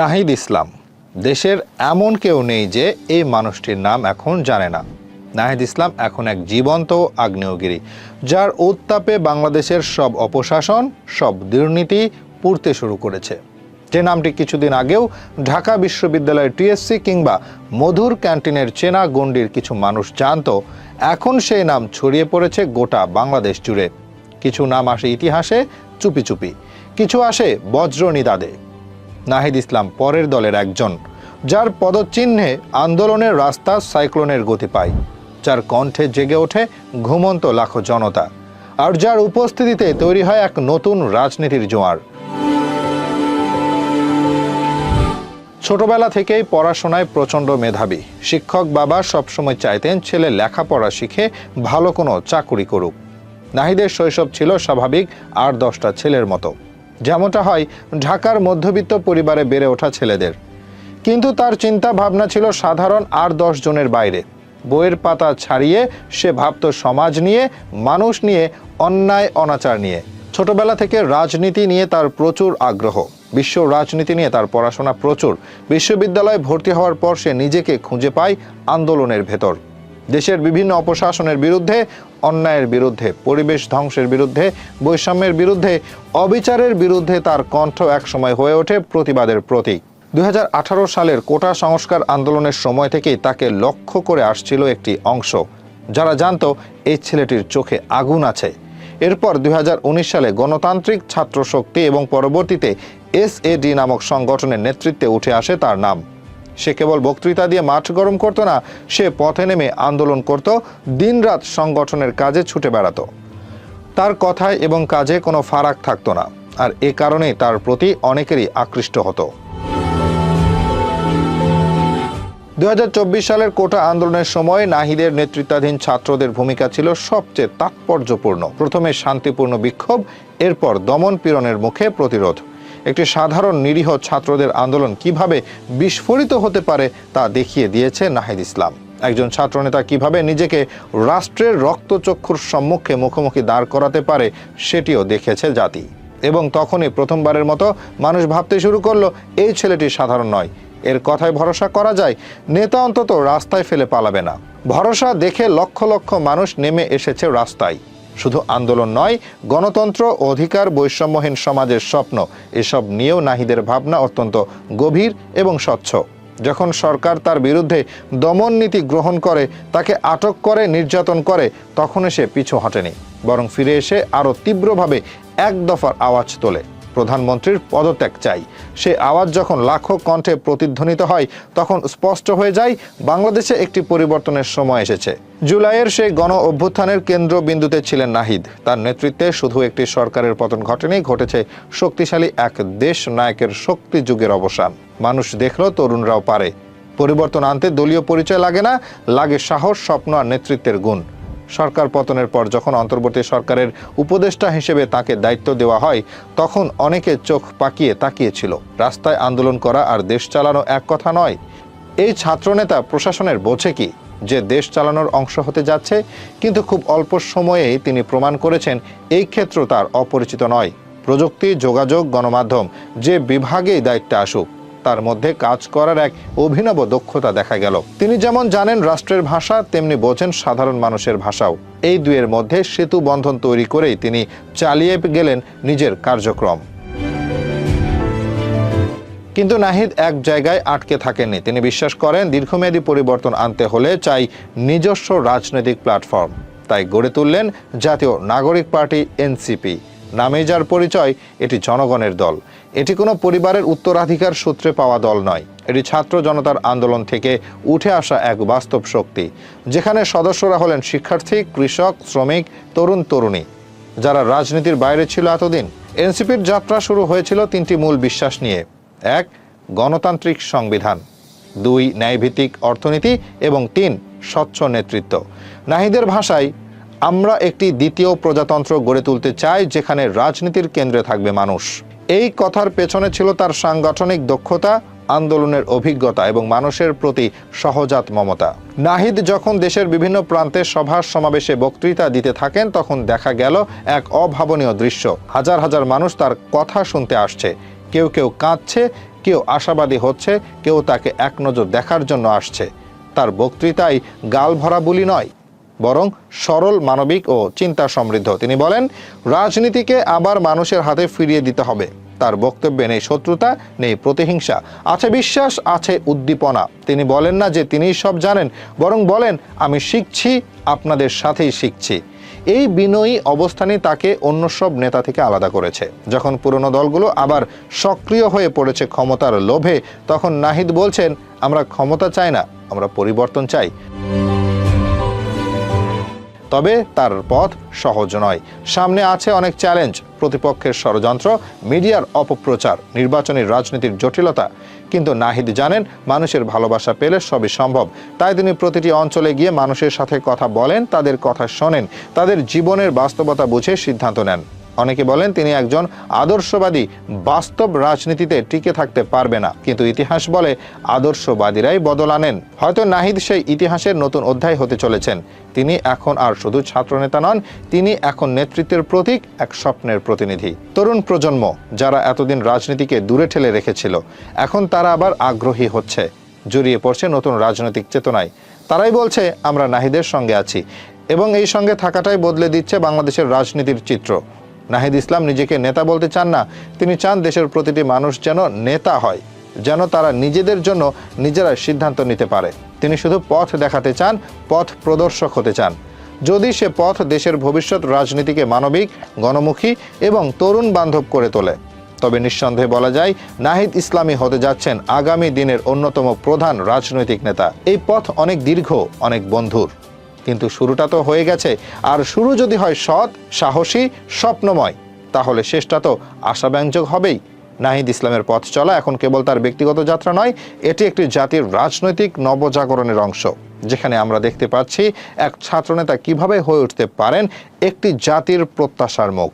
নাহিদ ইসলাম। দেশের এমন কেউ নেই যে এই মানুষটির নাম এখন জানে না। নাহিদ ইসলাম এখন এক জীবন্ত আগ্নেয়গিরি, যার উত্তাপে বাংলাদেশের সব অপশাসন, সব দুর্নীতি পুড়তে শুরু করেছে। যে নামটি কিছুদিন আগেও ঢাকা বিশ্ববিদ্যালয়ের টিএসসি কিংবা মধুর ক্যান্টিনের চেনা গণ্ডির কিছু মানুষ জানত, এখন সেই নাম ছড়িয়ে পড়েছে গোটা বাংলাদেশ জুড়ে। কিছু নাম আসে ইতিহাসে চুপি চুপি, কিছু আসে বজ্র নিদাদে নাহিদ ইসলাম পরের দলের একজন, যার পদচিহ্নে আন্দোলনের রাস্তা সাইক্লোনের গতি পায়, যার কণ্ঠে জেগে ওঠে ঘুমন্ত লাখো জনতা, আর যার উপস্থিতিতে তৈরি হয় এক নতুন রাজনীতির জোয়ার। ছোটবেলা থেকেই পড়াশোনায় প্রচণ্ড মেধাবী, শিক্ষক বাবা সবসময় চাইতেন ছেলে লেখাপড়া শিখে ভালো কোনো চাকুরি করুক। নাহিদের শৈশব ছিল স্বাভাবিক আর দশটা ছেলের মতো। যেমনটা হয়, ঢাকার মধ্যবিত্ত পরিবারে বেড়ে ওঠা ছেলেদের। কিন্তু তার চিন্তা ভাবনা ছিল সাধারণ আর দশ জনের বাইরে। বইয়ের পাতা ছাড়িয়ে সে ভাবত সমাজ নিয়ে, মানুষ নিয়ে, অন্যায়, অনাচার নিয়ে। ছোটবেলা থেকে রাজনীতি নিয়ে তার প্রচুর আগ্রহ। বিশ্ব রাজনীতি নিয়ে তার পড়াশোনা প্রচুর। বিশ্ববিদ্যালয়ে ভর্তি হওয়ার পর সে নিজেকে খুঁজে পায় আন্দোলনের ভেতর। দেশের বিভিন্ন অপশাসনের বিরুদ্ধে, অন্যায়ের বিরুদ্ধে, পরিবেশ ধ্বংসের বিরুদ্ধে, বৈষম্যের বিরুদ্ধে, অবিচারের বিরুদ্ধে তার কণ্ঠ একসময় হয়ে ওঠে প্রতিবাদের প্রতীক। দু হাজার আঠারো সালের কোটা সংস্কার আন্দোলনের সময় থেকেই তাকে লক্ষ্য করে আসছিল একটি অংশ। যারা জানত, এই ছেলেটির চোখে আগুন আছে। এরপর দুই হাজার উনিশ সালে গণতান্ত্রিক ছাত্র শক্তি এবং পরবর্তীতে এসএডি নামক সংগঠনের নেতৃত্বে উঠে আসে তার নাম। সে কেবল বক্তৃতা দিয়ে মাঠ গরম করতো না, সে পথে নেমে আন্দোলন করত, দিনরাত সংগঠনের কাজে ছুটে বেড়াতো। তার কথায় এবং কাজে কোনো ফারাক থাকতো না, আর এ কারণেই তার প্রতি অনেকেরই আকৃষ্ট হতো। দু হাজার চব্বিশ সালের কোটা আন্দোলনের সময় নাহিদের নেতৃত্বাধীন ছাত্রদের ভূমিকা ছিল সবচেয়ে তাৎপর্যপূর্ণ। প্রথমে শান্তিপূর্ণ বিক্ষোভ, এরপর দমন পীড়নের মুখে প্রতিরোধ। একটি সাধারণ নিরীহ ছাত্রদের আন্দোলন কীভাবে বিস্ফোরিত হতে পারে তা দেখিয়ে দিয়েছে নাহিদ ইসলাম। একজন ছাত্রনেতা কীভাবে নিজেকে রাষ্ট্রের রক্তচক্ষুর সম্মুখে মুখোমুখি দাঁড় করাতে পারে সেটিও দেখেছে জাতি। এবং তখনই প্রথমবারের মতো মানুষ ভাবতে শুরু করল, এই ছেলেটি সাধারণ নয়। এর কথায় ভরসা করা যায়, নেতা অন্তত রাস্তায় ফেলে পালাবে না। ভরসা দেখে লক্ষ লক্ষ মানুষ নেমে এসেছে রাস্তায়। শুধু আন্দোলন নয়, গণতন্ত্র, অধিকার, বৈষম্যহীন সমাজের স্বপ্ন, এসব নিয়েও নাহিদের ভাবনা অত্যন্ত গভীর এবং স্বচ্ছ। যখন সরকার তার বিরুদ্ধে দমন নীতি গ্রহণ করে, তাকে আটক করে, নির্যাতন করে তখন সে পিছু হটেনি, বরং ফিরে এসে আরও তীব্রভাবে এক দফার আওয়াজ তোলে। প্রধানমন্ত্রীর পদত্যাগ চাই। সে আওয়াজ যখন লাখো কণ্ঠে প্রতিধ্বনিত হয়, তখন স্পষ্ট হয়ে যায়, বাংলাদেশে একটি পরিবর্তনের সময় এসেছে। জুলাইয়ের সেই গণ অভ্যুত্থানের কেন্দ্রবিন্দুতে ছিলেন নাহিদ। তার নেতৃত্বে শুধু একটি সরকারের পতন ঘটেনি, ঘটেছে শক্তিশালী এক দেশ নায়কের শক্তি যুগের অবসান। মানুষ দেখল তরুণরাও পারে। পরিবর্তন আনতে দলীয় পরিচয় লাগে না, লাগে সাহস, স্বপ্ন আর নেতৃত্বের গুণ। সরকার পতনের পর যখন অন্তর্বর্তী সরকারের উপদেষ্টা হিসেবে তাকে দায়িত্ব দেওয়া হয়, তখন অনেকে চোখ পাকিয়ে তাকিয়েছিল। রাস্তায় আন্দোলন করা আর দেশ চালানো এক কথা নয়। এই ছাত্রনেতা প্রশাসনের বোঝে কি যে দেশ চালানোর অংশ হতে যাচ্ছে, কিন্তু খুব অল্প সময়েই তিনি প্রমাণ করেছেন এই ক্ষেত্র তার অপরিচিত নয়। প্রযুক্তি, যোগাযোগ, গণমাধ্যম যে বিভাগেই দায়িত্বে আসুক তার মধ্যে কাজ করার এক অভিনব দক্ষতা দেখা গেল। তিনি যেমন জানেন রাষ্ট্রের ভাষা, তেমনি বোঝেন সাধারণ মানুষের ভাষাও। এই দুয়ের মধ্যে সেতু বন্ধন তৈরি করেই তিনি চালিয়ে গেলেন নিজের কার্যক্রম। কিন্তু নাহিদ এক জায়গায় আটকে থাকেননি। তিনি বিশ্বাস করেন, দীর্ঘমেয়াদী পরিবর্তন আনতে হলে চাই নিজস্ব রাজনৈতিক প্ল্যাটফর্ম। তাই গড়ে তুললেন জাতীয় নাগরিক পার্টি, এনসিপি। নামে যার পরিচয়, এটি জনগণের দল। এটি কোনো পরিবারের উত্তরাধিকার সূত্রে পাওয়া দল নয়। এটি ছাত্র জনতার আন্দোলন থেকে উঠে আসা এক বাস্তব শক্তি, যেখানে সদস্যরা হলেন শিক্ষার্থী, কৃষক, শ্রমিক, তরুণ, তরুণী। যারা রাজনীতির বাইরে ছিল এতদিন, এনসিপির যাত্রা শুরু হয়েছিল তিনটি মূল বিশ্বাস নিয়ে। এক, গণতান্ত্রিক সংবিধান। দুই, ন্যায়ভিত্তিক অর্থনীতি। এবং তিন, স্বচ্ছ নেতৃত্ব। নাহিদের ভাষায় আমরা একটি দ্বিতীয় প্রজাতন্ত্র গড়ে তুলতে চাই, যেখানে রাজনীতির কেন্দ্রে থাকবে মানুষ। এই কথার পেছনে ছিল তার সাংগঠনিক দক্ষতা, আন্দোলনের অভিজ্ঞতা এবং মানুষের প্রতি সহজাত মমতা। নাহিদ যখন দেশের বিভিন্ন প্রান্তে সভা সমাবেশে বক্তৃতা দিতে থাকেন, তখন দেখা গেল এক অভাবনীয় দৃশ্য। হাজার হাজার মানুষ তার কথা শুনতে আসছে। কেউ কেউ কাঁদছে, কেউ আশাবাদী হচ্ছে, কেউ তাকে এক নজর দেখার জন্য আসছে। তার বক্তৃতায় গাল ভরা বুলি নয়। বরং সরল মানবিক ও চিন্তা সমৃদ্ধ। তিনি বলেন, রাজনীতিকে আবার মানুষের হাতে ফিরিয়ে দিতে হবে। তার বক্তব্যে নেই শত্রুতা, নেই প্রতিহিংসা, আছে বিশ্বাস, আছে উদ্দীপনা। তিনি বলেন না যে তিনিই সব জানেন, বরং বলেন, আমি শিখছি, আপনাদের সাথেই শিখছি। এই বিনয়ী অবস্থানই তাকে অন্য সব নেতা থেকে আলাদা করেছে। যখন পুরনো দলগুলো আবার সক্রিয় হয়ে পড়েছে ক্ষমতার লোভে, তখন নাহিদ বলছেন, আমরা ক্ষমতা চাই না, আমরা পরিবর্তন চাই। তবে তার পথ সহজ নয়। সামনে আছে অনেক চ্যালেঞ্জ। প্রতিপক্ষের ষড়যন্ত্র, মিডিয়ার অপপ্রচার, নির্বাচনী রাজনীতির জটিলতা। কিন্তু নাহিদ জানেন, মানুষের ভালোবাসা পেলে সবই সম্ভব। তাই তিনি প্রতিটি অঞ্চলে গিয়ে মানুষের সাথে কথা বলেন, তাদের কথা শোনেন, তাদের জীবনের বাস্তবতা বুঝে সিদ্ধান্ত নেন। অনেকে বলেন তিনি একজন আদর্শবাদী, বাস্তব রাজনীতিতে টিকে থাকতে পারবে না। কিন্তু ইতিহাস বলে আদর্শবাদীরাই বদল আনেন। হয়তো নাহিদ সেই ইতিহাসের নতুন অধ্যায় হতে চলেছেন। তিনি এখন আর শুধু ছাত্রনেতা নন, তিনি এখন নেতৃত্বের প্রতীক, এক স্বপ্নের প্রতিনিধি। তরুণ প্রজন্ম, যারা এতদিন রাজনীতিকে দূরে ঠেলে রেখেছিল, এখন তারা আবার আগ্রহী হচ্ছে। জড়িয়ে পড়ছে নতুন রাজনৈতিক চেতনায়। তারাই বলছে, আমরা নাহিদের সঙ্গে আছি এবং এই সঙ্গে থাকাটাই বদলে দিচ্ছে বাংলাদেশের রাজনীতির চিত্র। নাহিদ ইসলাম নিজেকে নেতা বলতে চান না, তিনি চান দেশের প্রতিটি মানুষ যেন নেতা হয়, যেন তারা নিজেদের জন্য নিজেরা সিদ্ধান্ত নিতে পারে। তিনি শুধু পথ দেখাতে চান, পথ প্রদর্শক হতে চান। যদি সে পথ দেশের ভবিষ্যৎ রাজনীতিকে মানবিক, গণমুখী এবং তরুণ বান্ধব করে তোলে। তবে নিঃসন্দেহে বলা যায়, নাহিদ ইসলামী হতে যাচ্ছেন আগামী দিনের অন্যতম প্রধান রাজনৈতিক নেতা। এই পথ অনেক দীর্ঘ, অনেক বন্ধুর। কিন্তু শুরুটা তো হয়ে গেছে। আর শুরু যদি হয় সৎ, সাহসী, স্বপ্নময়, তাহলে শেষটা তো আশাব্যঞ্জক হবেই। নাহিদ ইসলামের পথ চলা এখন কেবল তার ব্যক্তিগত যাত্রা নয়, এটি একটি জাতির রাজনৈতিক নবজাগরণের অংশ, যেখানে আমরা দেখতে পাচ্ছি এক ছাত্রনেতা কীভাবে হয়ে উঠতে পারেন একটি জাতির প্রত্যাশার মুখ।